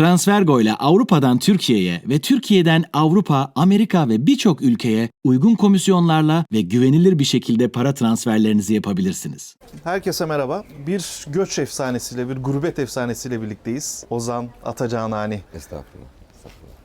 Transfergo ile Avrupa'dan Türkiye'ye ve Türkiye'den Avrupa, Amerika ve birçok ülkeye uygun komisyonlarla ve güvenilir bir şekilde para transferlerinizi yapabilirsiniz. Herkese merhaba. Bir göç efsanesiyle, bir gurbet efsanesiyle birlikteyiz. Ozan Atacanani. Estağfurullah.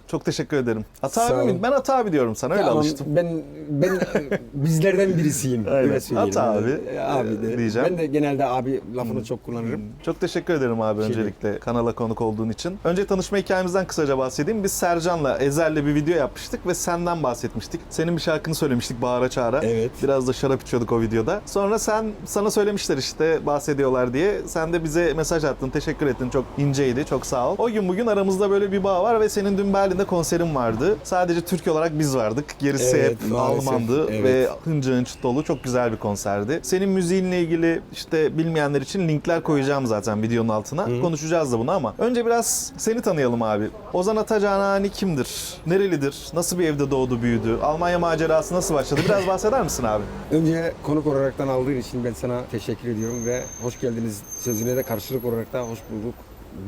Çok teşekkür ederim. Ata Sağ abi mi? Ben Ata abi diyorum sana. Öyle Tamam, alıştım. Ben ben e, bizlerden birisiyim. Aynen. Öyle söyleyeyim. At abi, E, Abi de. e, diyeceğim. Ben de genelde abi lafını çok kullanırım. Çok teşekkür ederim abi Şey öncelikle kanala konuk olduğun için. Önce tanışma hikayemizden kısaca bahsedeyim. Biz Sercan'la Ezel'le bir video yapmıştık ve senden bahsetmiştik. Senin bir şarkını söylemiştik bağıra çağıra. Evet. Biraz da şarap içiyorduk o videoda. Sonra sen sana söylemişler işte bahsediyorlar diye. Sen de bize mesaj attın. Teşekkür ettin. Çok inceydi. Çok sağ ol. O gün bugün aramızda böyle bir bağ var ve senin dün Berlin'de konserin vardı. Sadece Türk olarak biz vardık. Gerisi Evet, hep maalesef. Almandı Evet. ve hınca hınç dolu. Çok güzel bir konserdi. Senin müziğinle ilgili işte bilmeyenler için linkler koyacağım zaten videonun altına. Konuşacağız da bunu ama önce biraz seni tanıyalım abi. Ozan Atacanani kimdir? Nerelidir? Nasıl bir evde doğdu büyüdü? Almanya macerası nasıl başladı? Biraz bahseder misin abi? Önce konuk olaraktan aldığın için ben sana teşekkür ediyorum ve hoş geldiniz sözüne de karşılık olarak da hoş bulduk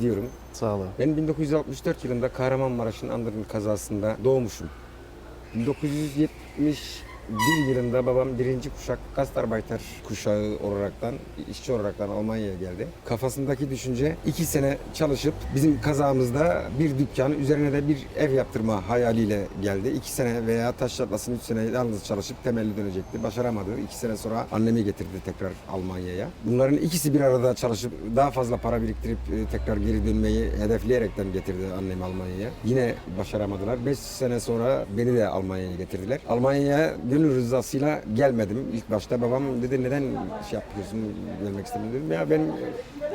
diyorum. Sağ ol. abi. Ben 1964 yılında Kahramanmaraş'ın Andırın kazasında doğmuşum. 1971 yılında babam birinci kuşak Gastarbeiter kuşağı olaraktan, işçi olaraktan Almanya'ya geldi. Kafasındaki düşünce iki sene çalışıp bizim kazamızda bir dükkan üzerine de bir ev yaptırma hayaliyle geldi. İki sene veya taş çatlasın üç sene yalnız çalışıp temelli dönecekti. Başaramadı. İki sene sonra annemi getirdi tekrar Almanya'ya. Bunların ikisi bir arada çalışıp daha fazla para biriktirip e, tekrar geri dönmeyi hedefleyerekten getirdi annemi Almanya'ya. Yine başaramadılar. 5 sene sonra beni de Almanya'ya getirdiler. Almanya'ya gönül rızasıyla gelmedim. İlk başta babam dedi neden şey yapıyorsun gelmek istemedim dedim. Ya ben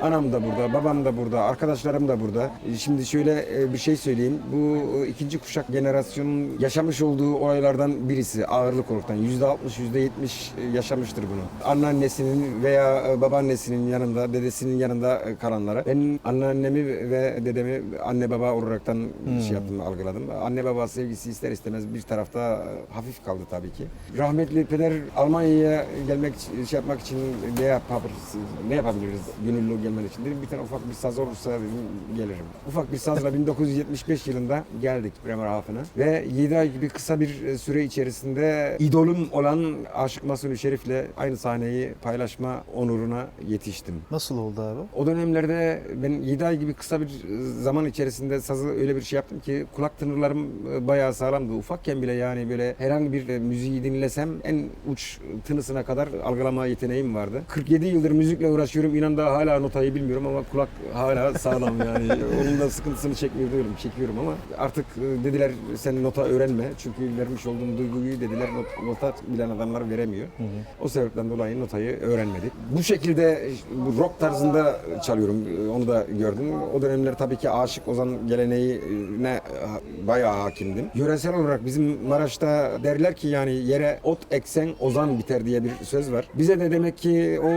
anam da burada, babam da burada, arkadaşlarım da burada. E, Şimdi şöyle e, bir şey söyleyeyim. Bu e, ikinci kuşak jenerasyonun yaşamış olduğu olaylardan birisi ağırlık olaraktan. Yüzde altmış, yüzde yetmiş e, yaşamıştır bunu. Anneannesinin veya e, babaannesinin yanında, dedesinin yanında e, kalanlara. Ben anneannemi ve dedemi anne baba olaraktan şey yaptım, algıladım. Anne baba sevgisi ister istemez bir tarafta e, hafif kaldı tabii ki. Rahmetli peder Almanya'ya gelmek şey yapmak için ne yapabiliriz, ne yapabiliriz gönüllü gelmen için dedim. Bir tane ufak bir saz olursa dedim gelirim. Ufak bir sazla 1975 yılında geldik Bremerhaven'a ve 7 ay gibi kısa bir e, süre içerisinde idolüm olan Aşık Masum Şerif'le aynı sahneyi paylaşma onuruna yetiştim. Nasıl oldu abi? O dönemlerde ben 7 ay gibi kısa bir e, zaman içerisinde sazı öyle bir şey yaptım ki kulak tınırlarım e, bayağı sağlamdı. Ufakken bile yani böyle herhangi bir e, müziği dinlesem en uç tınısına kadar algılama yeteneğim vardı. 47 yıldır müzikle uğraşıyorum. İnan da hala notayı bilmiyorum ama kulak hala sağlam yani. Onun da sıkıntısını çekmiyor değilim. Çekiyorum ama artık e, dediler sen nota öğrenme. Çünkü vermiş olduğum duyguyu dediler not- nota bilen adamlar veremiyor. O sebepten dolayı notayı öğrenmedik. Bu şekilde bu rock tarzında çalıyorum. Onu da gördüm. O dönemler tabii ki Aşık Ozan geleneğine bayağı hakimdim. Yöresel olarak bizim Maraş'ta derler ki yani yere ot eksen ozan biter diye bir söz var. Bize de demek ki o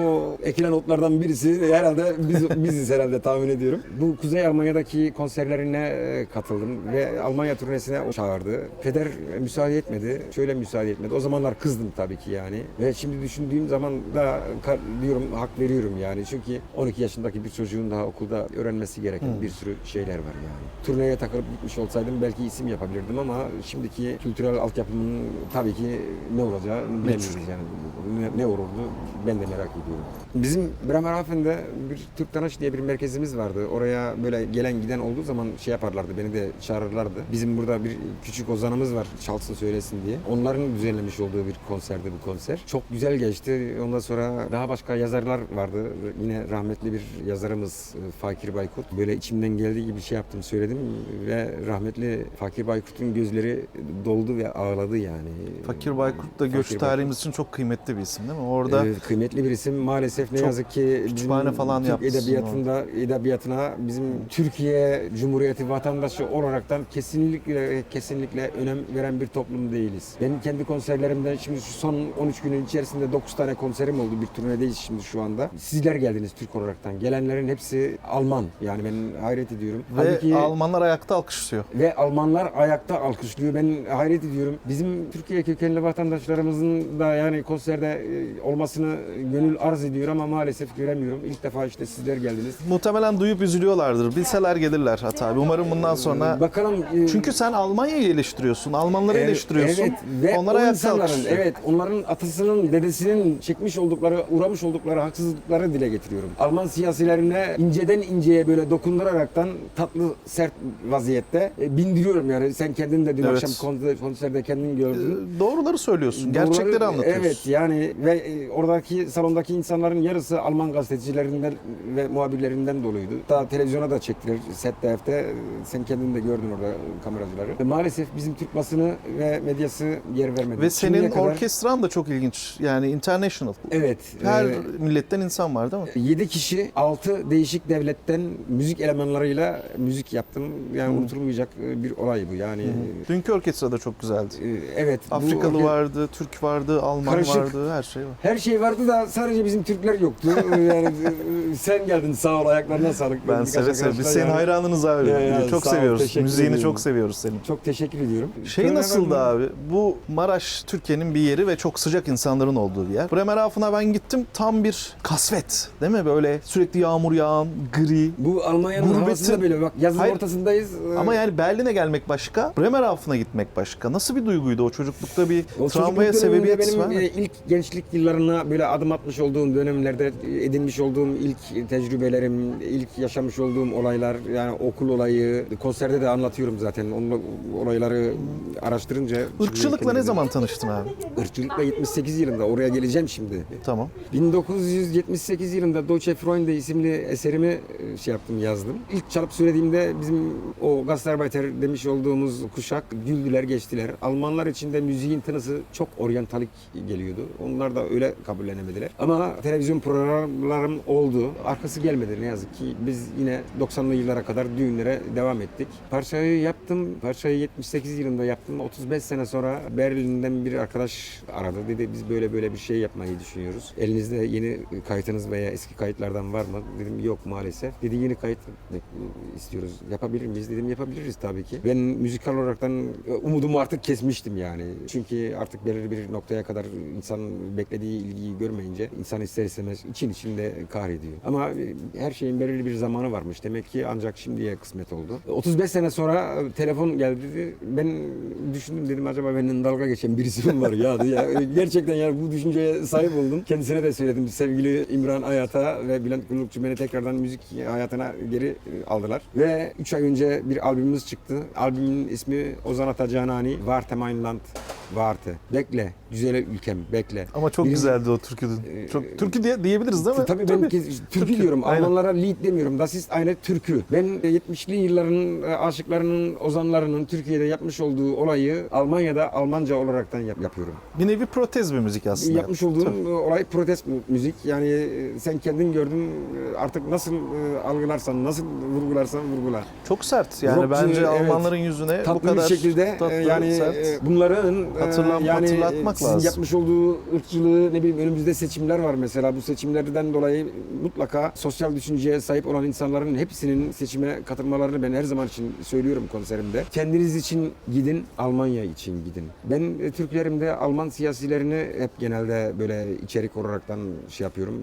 ekilen otlardan birisi herhalde biz, biziz herhalde tahmin ediyorum. Bu Kuzey Almanya'daki konserlerine e, katıldım ve Almanya turnesine çağırdı. Peder müsaade etmedi. Şöyle müsaade etmedi. O zamanlar kızdım tabii ki yani. Ve şimdi düşündüğüm zaman da diyorum hak veriyorum yani. Çünkü 12 yaşındaki bir çocuğun daha okulda öğrenmesi gereken bir sürü şeyler var yani. Turneye takılıp gitmiş olsaydım belki isim yapabilirdim ama şimdiki kültürel altyapımın tabii ki ne olacağı bilemiyoruz yani. Ne, ne olurdu ben de merak ediyorum. Bizim Bremerhaven'de bir Türk Tanış diye bir merkezimiz vardı. Oraya böyle gelen giden olduğu zaman şey yaparlardı, beni de çağırırlardı. Bizim burada bir küçük ozanımız var, çalsın söylesin diye. Onların düzenlemiş olduğu bir konserdi bu konser. Çok güzel geçti. Ondan sonra daha başka yazarlar vardı. Yine rahmetli bir yazarımız e, Fakir Baykut. Böyle içimden geldiği gibi şey yaptım, söyledim ve rahmetli Fakir Baykut'un gözleri doldu ve ağladı yani. Fakir Baykurt da göç Fakir tarihimiz için çok kıymetli bir isim değil mi? Orada Evet, kıymetli bir isim. Maalesef ne yazık ki kütüphane falan Türk edebiyatında edebiyatına bizim Türkiye Cumhuriyeti vatandaşı olaraktan kesinlikle kesinlikle önem veren bir toplum değiliz. Ben kendi konserlerimde şimdi şu son 13 günün içerisinde 9 tane konserim oldu. Bir turnedeyiz şimdi şu anda. Sizler geldiniz Türk olaraktan. Gelenlerin hepsi Alman. Yani ben hayret ediyorum. ve Halbuki- Almanlar ayakta alkışlıyor. ve Almanlar ayakta alkışlıyor. Ben hayret ediyorum. Bizim Türkiye kökenli Türkmenli vatandaşlarımızın da yani konserde e, olmasını gönül arz ediyor ama maalesef göremiyorum. İlk defa işte sizler geldiniz. Muhtemelen duyup üzülüyorlardır. Bilseler gelirler hatta abi. Umarım bundan sonra... Bakalım e, Çünkü sen Almanya'yı eleştiriyorsun, Almanları Evet, eleştiriyorsun. Evet ve Onlara ayakta alkışlıyor. evet onların atasının dedesinin çekmiş oldukları uğramış oldukları haksızlıkları dile getiriyorum. Alman siyasilerine inceden inceye böyle dokunduraraktan tatlı sert vaziyette e, bindiriyorum yani sen kendin de dün Evet. akşam konser- konserde kendin gördün. Ee, Doğruları söylüyorsun, Doğruları- gerçekleri anlatıyorsun. Evet yani ve e, oradaki salondaki insanların yarısı Alman gazetecilerinden ve muhabirlerinden doluydu. Daha televizyona da çektiler ZDF'de. E, Sen kendin de gördün orada kameracıları. E, Maalesef bizim Türk basını ve medyası yer vermedi. Ve Şimdiye senin kadar- orkestran da çok ilginç. Yani international. Evet. Her e, milletten insan var değil mi? 7 kişi 6 değişik devletten müzik elemanlarıyla müzik yaptım. Yani unutulmayacak e, bir olay bu. Yani Dünkü orkestra da çok güzeldi. e, evet. bu Orke- vardı, Türk vardı, Alman Karışık. vardı, her şey var. Her şey vardı da sadece bizim Türkler yoktu. yani e, sen geldin sağ ol ayaklarına sağlık. Ben seve seve. Biz arkadaşla senin yani. hayranınız abi. Ya, ya, çok ol, seviyoruz. teşekkür Müziğini ederim. çok seviyoruz senin. Çok teşekkür ediyorum. Şey Sonra nasıldı abi? Bu Maraş Türkiye'nin bir yeri ve çok sıcak insanların olduğu bir yer. Bremerhaven'a ben gittim. Tam bir kasvet. Değil mi? Böyle sürekli yağmur yağan, gri. Bu Almanya'nın Gurbetin- havasında böyle bak yazın Hayır. ortasındayız. Ama yani Berlin'e gelmek başka, Bremerhaven'a gitmek başka. Nasıl bir duyguydu o çocuklukta bir O travmaya çocukluk döneminde sebebiyet benim var mı? e, ilk gençlik yıllarına böyle adım atmış olduğum dönemlerde edinmiş olduğum ilk tecrübelerim, ilk yaşamış olduğum olaylar yani okul olayı, konserde de anlatıyorum zaten. Onun olayları araştırınca Irkçılıkla ne zaman tanıştın abi? Irkçılıkla 78 yılında oraya geleceğim şimdi. Tamam. 1978 yılında Deutsche Freunde isimli eserimi e, şey yaptım yazdım. İlk çalıp söylediğimde bizim o Gastarbeiter demiş olduğumuz kuşak güldüler geçtiler. Almanlar için de müziğin tınısı çok oryantalik geliyordu. Onlar da öyle kabullenemediler. Ama televizyon programlarım oldu. Arkası gelmedi ne yazık ki. Biz yine 90'lı yıllara kadar düğünlere devam ettik. Parçayı yaptım. Parçayı 78 yılında yaptım. 35 sene sonra Berlin'den bir arkadaş aradı. Dedi biz böyle böyle bir şey yapmayı düşünüyoruz. Elinizde yeni kayıtınız veya eski kayıtlardan var mı? Dedim yok maalesef. Dedi yeni kayıt istiyoruz. Yapabilir miyiz? Dedim yapabiliriz tabii ki. Ben müzikal olaraktan e, umudumu artık kesmiştim yani. Çünkü artık belirli bir noktaya kadar insan beklediği ilgiyi görmeyince insan ister istemez için içinde kahrediyor. Ama e, her şeyin belirli bir zamanı varmış. Demek ki ancak şimdiye kısmet oldu. 35 sene sonra telefon geldi. dedi. Ben düşündüm dedim acaba benden dalga geçen birisi mi var ya? ya gerçekten yani bu düşünceye sahip oldum. Kendisine de söyledim. Sevgili İmran Ayat'a ve Bülent Kullukçu beni tekrardan müzik hayatına geri e, aldılar. Ve 3 ay önce bir albümümüz çıktı. Albümün ismi Ozan Atacanani Warte mein Land Warte. Bekle. Güzel ülkem bekle. Ama çok Birinci- güzeldi o türkü. Ee, Çok türkü diye diyebiliriz değil mi? Tabii ben kez- türkü diyorum. Aynen. Almanlara lied demiyorum. Das ist eine türkü. Ben e, 70'li yılların e, aşıklarının, ozanlarının Türkiye'de yapmış olduğu olayı Almanya'da Almanca olaraktan yap- yapıyorum. Bir nevi protez bir müzik aslında. Yapmış olduğum e, olay protest mü- müzik. Yani e, sen kendin gördün e, artık nasıl e, algılarsan, nasıl vurgularsan vurgula. Çok sert. Yani Rockçı, bence evet. Almanların yüzüne bu kadar şekilde e, tatlı, yani sert. e, bunların e, Hatırlam- yani hatırlatmak e, sizin lazım. yapmış olduğu ırkçılığı ne bileyim önümüzde seçimler var mesela bu seçimlerden dolayı mutlaka sosyal düşünceye sahip olan insanların hepsinin seçime katılmalarını ben her zaman için söylüyorum konserimde. Kendiniz için gidin, Almanya için gidin. Ben e, Türklerimde Alman siyasilerini hep genelde böyle içerik olaraktan şey yapıyorum.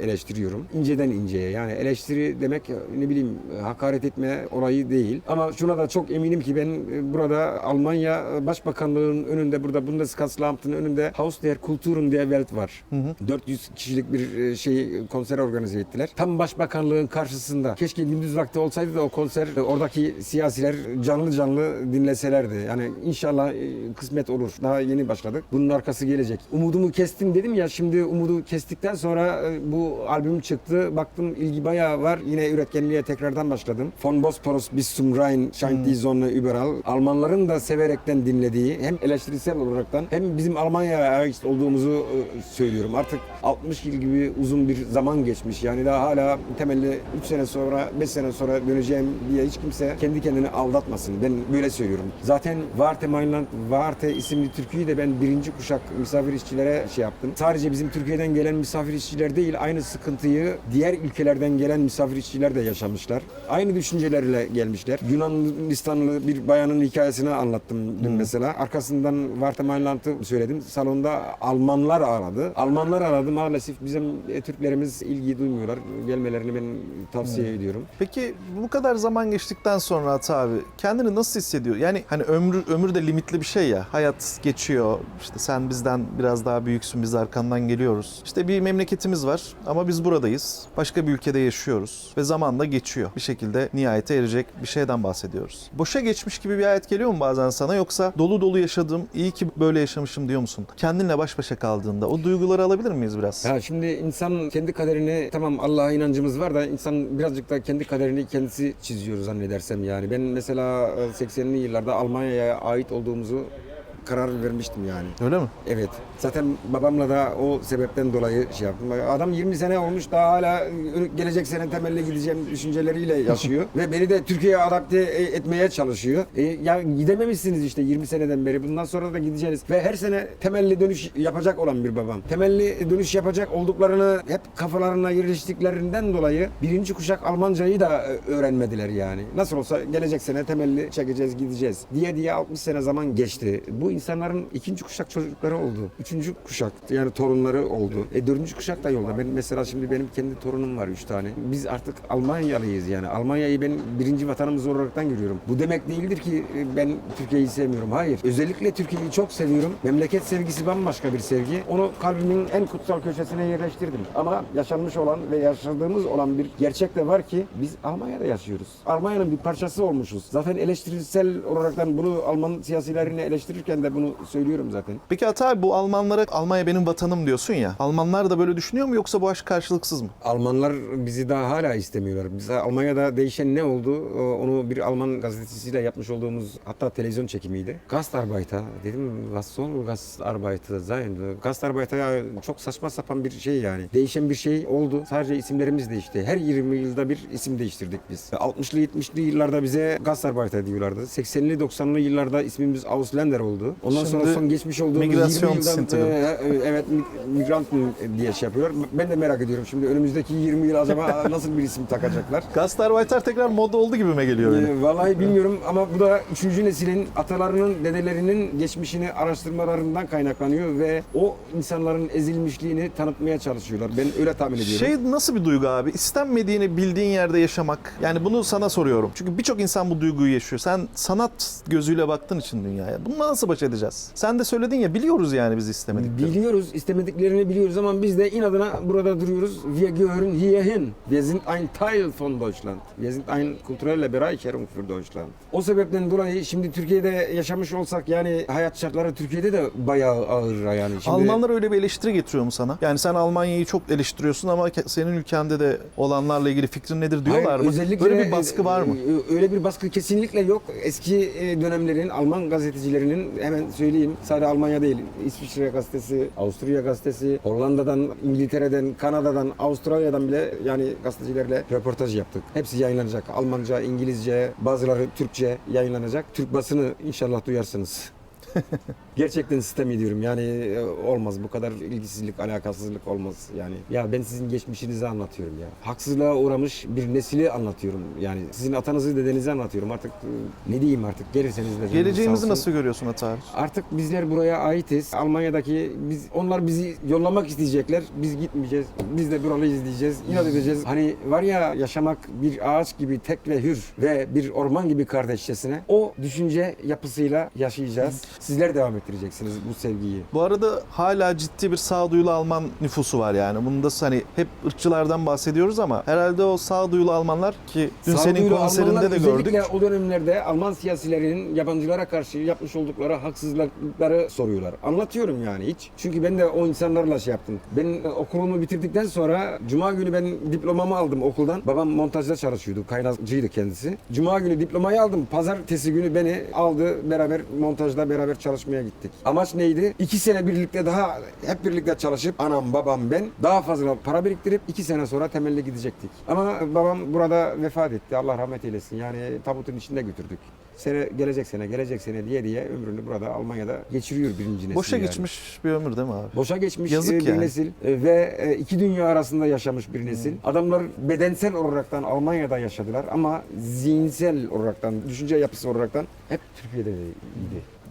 e, eleştiriyorum. İnceden inceye yani eleştiri demek ne bileyim hakaret etme olayı değil. Ama şuna da çok eminim ki ben burada Almanya Başbakanlığı'nın önünde burada Bundeskanzleramt'ın önünde Haus der Kulturen der Welt var. 400 kişilik bir şey konser organize ettiler. Tam Başbakanlığın karşısında. Keşke gündüz vakti olsaydı da o konser e, oradaki siyasiler canlı canlı dinleselerdi. Yani inşallah kısmet olur. Daha yeni başladık. Bunun arkası gelecek. Umudumu kestim dedim ya şimdi umudu kestikten sonra bu albüm çıktı. Baktım ilgi bayağı var. Yine üretkenliğe tekrardan başladım. Von Bosporus bis zum Rhein scheint die Sonne überall. Almanların da severekten dinlediği hem eleştirisel olaraktan hem bizim Almanya'ya ait olduğumuzu e, söylüyorum. Artık 60 yıl gibi uzun bir zaman geçmiş. Yani daha hala temelli 3 sene sonra 5 sene sonra döneceğim diye hiç kimse kendi kendini aldatmasın. Ben böyle söylüyorum. Zaten Warte mein Land, Warte isimli türküyü de ben birinci kuşak misafir işçilere şey yaptım. Sadece bizim Türkiye'den gelen misafir işçiler değil, aynı sıkıntıyı diğer ülkelerden gelen misafir işçiler de yaşamışlar. Aynı düşüncelerle gelmişler. Yunanistanlı bir bayanın hikayesini anlattım dün mesela. Arkasından Wartemanland'ı söyledim. Salonda Almanlar aradı. Almanlar aradı. Maalesef bizim e, Türklerimiz ilgi duymuyorlar. Gelmelerini ben tavsiye ediyorum. Peki bu kadar zaman geçtikten sonra Ata abi kendini nasıl hissediyor? Yani hani ömrü ömür de limitli bir şey ya. Hayat geçiyor. İşte sen bizden biraz daha büyüksün. Biz arkandan geliyoruz. İşte bir memleketimiz var ama biz buradayız. Başka bir ülkede yaşıyoruz ve zaman da geçiyor. Bir şekilde nihayete erecek bir şeyden bahsediyoruz. Boşa geçmiş gibi bir hayat geliyor mu bazen sana yoksa dolu dolu yaşadım, iyi ki böyle yaşamışım diyor musun? Kendinle baş başa kaldığında o duyguları alabilir miyiz biraz? Ya şimdi insan kendi kaderini tamam Allah'a inancımız var da insan birazcık da kendi kaderini kendisi çiziyor zannedersem yani. Ben mesela e, 80'li yıllarda Almanya'ya ait olduğumuzu karar vermiştim yani. Öyle mi? Evet. Zaten babamla da o sebepten dolayı şey yaptım. Adam 20 sene olmuş daha hala e, gelecek sene temelli gideceğim düşünceleriyle yaşıyor. Ve beni de Türkiye'ye adapte e, etmeye çalışıyor. E, ya gidememişsiniz işte 20 seneden beri. Bundan sonra da gideceğiz. Ve her sene temelli dönüş yapacak olan bir babam. Temelli dönüş yapacak olduklarını hep kafalarına yerleştiklerinden dolayı birinci kuşak Almancayı da e, öğrenmediler yani. Nasıl olsa gelecek sene temelli çekeceğiz gideceğiz diye diye 60 sene zaman geçti. Bu insanların ikinci kuşak çocukları oldu. Üçüncü kuşak yani torunları oldu. E dördüncü kuşak da yolda. Ben mesela şimdi benim kendi torunum var üç tane. Biz artık Almanyalıyız yani. Almanya'yı ben birinci vatanımız olaraktan görüyorum. Bu demek değildir ki e, ben Türkiye'yi sevmiyorum. Hayır. Özellikle Türkiye'yi çok seviyorum. Memleket sevgisi bambaşka bir sevgi. Onu kalbimin en kutsal köşesine yerleştirdim. Ama yaşanmış olan ve yaşadığımız olan bir gerçek de var ki biz Almanya'da yaşıyoruz. Almanya'nın bir parçası olmuşuz. Zaten eleştirisel olaraktan bunu Alman siyasilerini eleştirirken de bunu söylüyorum zaten. Peki Ata abi bu Almanlara Almanya benim vatanım diyorsun ya. Almanlar da böyle düşünüyor mu yoksa bu aşk karşılıksız mı? Almanlar bizi daha hala istemiyorlar. Bize Almanya'da değişen ne oldu? Ee, Onu bir Alman gazetesiyle yapmış olduğumuz hatta televizyon çekimiydi. Gastarbeiter dedim was soll Gastarbeiter sein? Gastarbeiter ya çok saçma sapan bir şey yani. Değişen bir şey oldu. Sadece isimlerimiz değişti. Her 20 yılda bir isim değiştirdik biz. 60'lı 70'li yıllarda bize Gastarbeiter diyorlardı. 80'li 90'lı yıllarda ismimiz Ausländer oldu. Ondan sonra Şimdi son geçmiş olduğumuz 20 migrasyon yıldan sintiri. e, evet mi- migrant mı diye şey yapıyor. Ben de merak ediyorum şimdi önümüzdeki 20 yıl acaba nasıl bir isim takacaklar? Gastarbeiter tekrar moda oldu gibime geliyor. Ee, vallahi bilmiyorum ama bu da 3. neslin atalarının, dedelerinin geçmişini araştırmalarından kaynaklanıyor ve o insanların ezilmişliğini tanıtmaya çalışıyorlar. Ben öyle tahmin ediyorum. Şey nasıl bir duygu abi? İstenmediğini bildiğin yerde yaşamak. Yani bunu sana soruyorum. Çünkü birçok insan bu duyguyu yaşıyor. Sen sanat gözüyle baktığın için dünyaya. Bununla nasıl baş edeceğiz? Sen de söyledin ya biliyoruz yani biz istemediklerini. Biliyoruz, istemediklerini biliyoruz ama biz de inadına burada duruyoruz. Wir gehören hierhin. Wir sind ein Teil von Deutschland. Wir sind ein kulturelle Bereicherung für Deutschland. O sebepten dolayı şimdi Türkiye'de yaşamış olsak yani hayat şartları Türkiye'de de bayağı ağır yani. Şimdi, Almanlar öyle bir eleştiri getiriyor mu sana? Yani sen Almanya'yı çok eleştiriyorsun ama senin ülkende de olanlarla ilgili fikrin nedir diyorlar Hayır, mı? özellikle, Böyle bir baskı var mı? Öyle bir baskı kesinlikle yok. Eski e, dönemlerin Alman gazetecilerinin hemen söyleyeyim sadece Almanya değil İsviçre gazetesi, Avusturya gazetesi, Hollanda'dan, İngiltere'den, Kanada'dan, Avustralya'dan bile yani gazetecilerle röportaj yaptık. Hepsi yayınlanacak. Almanca, İngilizce, bazıları Türkçe yayınlanacak. Türk basını inşallah duyarsınız. Gerçekten sistem ediyorum. Yani e, olmaz bu kadar ilgisizlik, alakasızlık olmaz yani. Ya ben sizin geçmişinizi anlatıyorum ya. Haksızlığa uğramış bir nesili anlatıyorum. Yani sizin atanızı, dedenizi anlatıyorum. Artık e, ne diyeyim artık gelirseniz de. Geleceğimizi nasıl görüyorsun Ata abi? Artık bizler buraya aitiz. Almanya'daki biz onlar bizi yollamak isteyecekler. Biz gitmeyeceğiz. Biz de burayı izleyeceğiz. İnat edeceğiz. Hani var ya yaşamak bir ağaç gibi tek ve hür ve bir orman gibi kardeşçesine o düşünce yapısıyla yaşayacağız. Sizler devam ettireceksiniz bu sevgiyi. Bu arada hala ciddi bir sağduyulu Alman nüfusu var yani. Bunda hani hep ırkçılardan bahsediyoruz ama herhalde o sağduyulu Almanlar ki dün senin Sağduyulu konserinde Almanlar de gördük. Özellikle o dönemlerde Alman siyasilerinin yabancılara karşı yapmış oldukları haksızlıkları soruyorlar. Anlatıyorum yani hiç. Çünkü ben de o insanlarla şey yaptım. Ben e, okulumu bitirdikten sonra Cuma günü ben diplomamı aldım okuldan. Babam montajda çalışıyordu. Kaynakçıydı kendisi. Cuma günü diplomayı aldım. Pazartesi günü beni aldı. Beraber montajda beraber çalışmaya gittik. Amaç neydi? İki sene birlikte daha hep birlikte çalışıp anam babam ben daha fazla para biriktirip iki sene sonra temelli gidecektik. Ama babam burada vefat etti. Allah rahmet eylesin. Yani tabutun içinde götürdük. Sene gelecek sene gelecek sene diye diye ömrünü burada Almanya'da geçiriyor birinci nesil. Boşa yani. geçmiş bir ömür değil mi abi? Boşa geçmiş Yazık e, bir yani. nesil e, ve e, iki dünya arasında yaşamış bir nesil. Adamlar bedensel olaraktan Almanya'da yaşadılar ama zihinsel olaraktan, düşünce yapısı olaraktan hep Türkiye'deydi.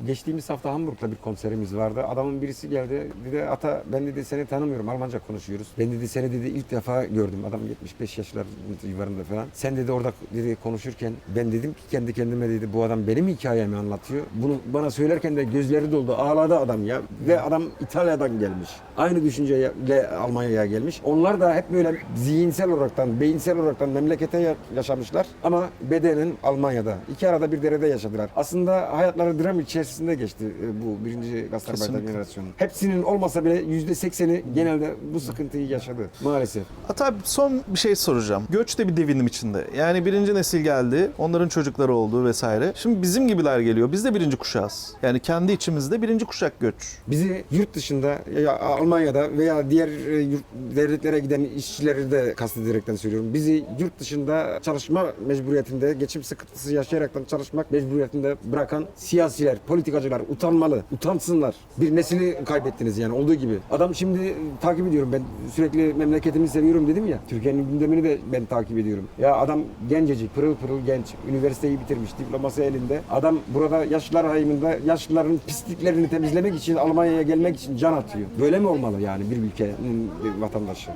Geçtiğimiz hafta Hamburg'da bir konserimiz vardı. Adamın birisi geldi. Dedi ata ben dedi seni tanımıyorum. Almanca konuşuyoruz. Ben dedi seni dedi ilk defa gördüm. Adam 75 yaşlar civarında falan. Sen dedi orada dedi konuşurken ben dedim ki kendi kendime dedi bu adam benim hikayemi anlatıyor. Bunu bana söylerken de gözleri doldu. Ağladı adam ya. Ve adam İtalya'dan gelmiş. Aynı düşünceyle Almanya'ya gelmiş. Onlar da hep böyle zihinsel olaraktan, beyinsel olaraktan memlekete ya- yaşamışlar. Ama bedenen Almanya'da. İki arada bir derede yaşadılar. Aslında hayatları dram içerisinde geçti e, bu birinci Kesinlikle. jenerasyonu. Hepsinin olmasa bile yüzde sekseni genelde bu sıkıntıyı yaşadı maalesef. Hatta son bir şey soracağım. Göç de bir devinim içinde. Yani birinci nesil geldi, onların çocukları oldu vesaire. Şimdi bizim gibiler geliyor. Biz de birinci kuşağız. Yani kendi içimizde birinci kuşak göç. Bizi yurt dışında ya Almanya'da veya diğer e, yurt, devletlere giden işçileri de kastederekten söylüyorum. Bizi yurt dışında çalışma mecburiyetinde, geçim sıkıntısı yaşayaraktan çalışmak mecburiyetinde bırakan siyasiler, politikacılar utanmalı, utansınlar. Bir nesili kaybettiniz yani olduğu gibi. Adam şimdi takip ediyorum ben sürekli memleketimi seviyorum dedim ya. Türkiye'nin gündemini de ben takip ediyorum. Ya adam gencecik, pırıl pırıl genç. Üniversiteyi bitirmiş, diploması elinde. Adam burada yaşlılar ayımında yaşlıların pisliklerini temizlemek için Almanya'ya gelmek için can atıyor. Böyle mi olmalı yani bir ülkenin vatandaşı?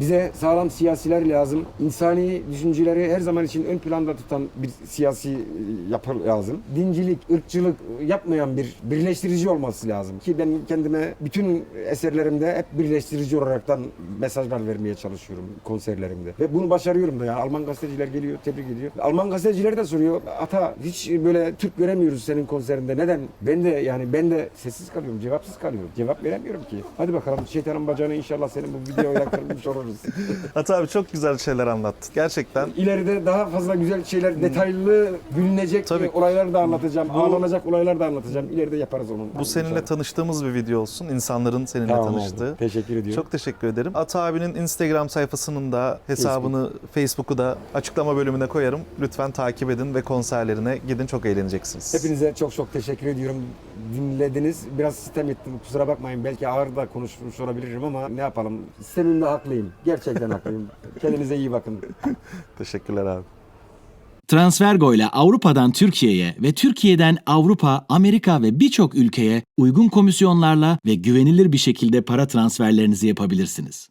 Bize sağlam siyasiler lazım. İnsani düşünceleri her zaman için ön planda tutan bir siyasi e, yapı lazım. Dincilik, ırkçılık yapmayan bir birleştirici olması lazım. Ki ben kendime bütün eserlerimde hep birleştirici olaraktan mesajlar vermeye çalışıyorum konserlerimde. Ve bunu başarıyorum da ya. Alman gazeteciler geliyor, tebrik ediyor. Alman gazeteciler de soruyor. Ata hiç böyle Türk göremiyoruz senin konserinde. Neden? Ben de yani ben de sessiz kalıyorum, cevapsız kalıyorum. Cevap veremiyorum ki. Hadi bakalım şeytanın bacağını inşallah senin bu videoyla kırmış oluruz. Hatta abi çok güzel şeyler anlattın. Gerçekten İleride daha fazla güzel şeyler, detaylı, gülünecek Tabii. olaylar da anlatacağım. Ağlanacak olaylar da anlatacağım. İleride yaparız onu. bu seninle İnşallah. tanıştığımız bir video olsun. İnsanların seninle Tamam tanıştığı. Teşekkür ediyorum. Çok teşekkür ederim. Ata abinin Instagram sayfasının da hesabını, Facebook'u da açıklama bölümüne koyarım. Lütfen takip edin ve konserlerine gidin. Çok eğleneceksiniz. Hepinize çok çok teşekkür ediyorum. Dinlediniz. Biraz sistem ettim. Kusura bakmayın. Belki ağır da konuşmuş olabilirim ama ne yapalım. Sistemimde haklıyım. Gerçekten haklıyım. Kendinize iyi bakın. Teşekkürler abi. Transfergo ile Avrupa'dan Türkiye'ye ve Türkiye'den Avrupa, Amerika ve birçok ülkeye uygun komisyonlarla ve güvenilir bir şekilde para transferlerinizi yapabilirsiniz.